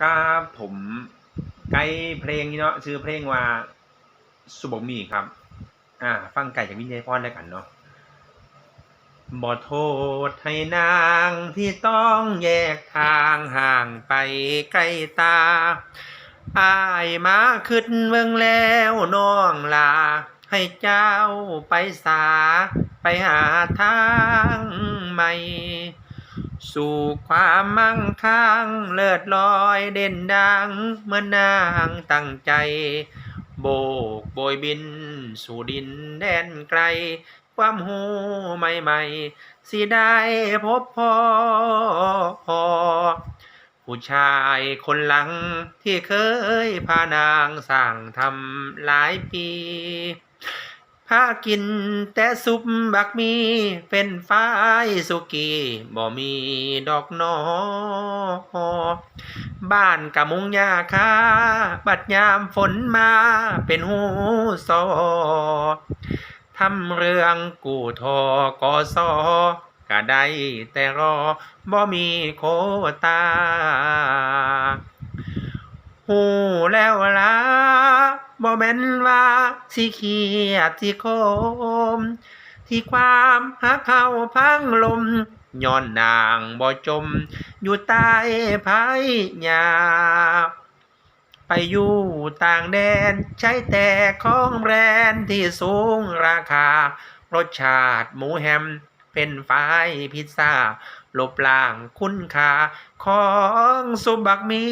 ครับผมไก่เพลงนี้เนาะชื่อเพลงว่าสุบมีครับ อ่า ฟังไก่จากวินเยพรได้กันเนาะบ่โทษให้นางที่ต้องแยกทางห่างไปไกลตา อายมาขึ้นเมืองแล้วน้องลา ให้เจ้าไปสา ไปหาทางใหม่ สู่ความมั่งคั่งเลิศลอยเด่นดัง เมื่อนางตั้งใจ โบกโบยบิน สู่ดินแดนไกล ความหูใหม่ๆ สิได้พบพ่อผู้ชายคนหลังที่เคยพานางสั่งทำหลายปี พากินแต่ซุปบักมีเป็นฝ้ายสุกี้บ่มีดอกนอบ้านกะมุงยาคาบัดยามฝนมาเป็นหูซอทำเรื่องกู้ทอกอซอก็ได้แต่รอบ่มีโคตาหูแล้วล่ะ บ่แม่นว่าสิเครียดสิโคม ที่ความหักเข้าพังลมย้อนนางบ่จม อยู่ใต้ภายยาไปอยู่ต่างแดนใช้แต่ของแบรนด์ที่สูงราคา รสชาติหมูแฮม เป็นไฟรายพิซซ่าลบล้างคุณค่าของสุบักมี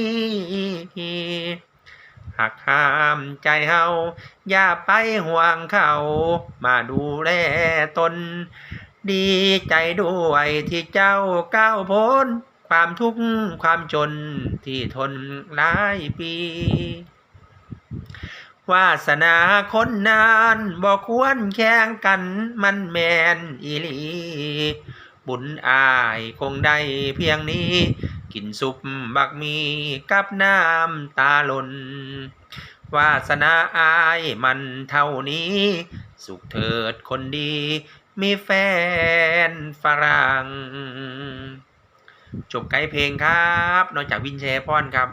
หักห้ามใจเฮาอย่าไปห่วงเขา มาดูแลตน ดีใจด้วยที่เจ้าก้าวพ้น ความทุกข์ความจนที่ทนหลายปี วาสนาคนนานบ่ควรแข่งกันมันแมนอีหลี บุญอายคงได้เพียงนี้ กินซุปบักมีกับน้ำตาลนวาสนาอายมันเท่านี้ สุขเถิดคนดี มีแฟนฝรั่งจบไกด์เพลงครับ นอกจากวินแชร์พอนครับ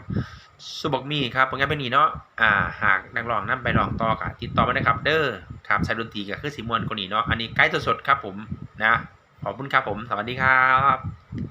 สุบอกมีครับผลงานเป็นนี้เนาะอ่า หากนักร้องนั่นไปร้องต่อกับติดต่อมาได้ครับ เด้อครับใช้ดนตรีก็คือสีมวนคนนี้เนาะอันนี้ไกด์สดๆครับผมนะขอบคุณครับผม สวัสดีครับ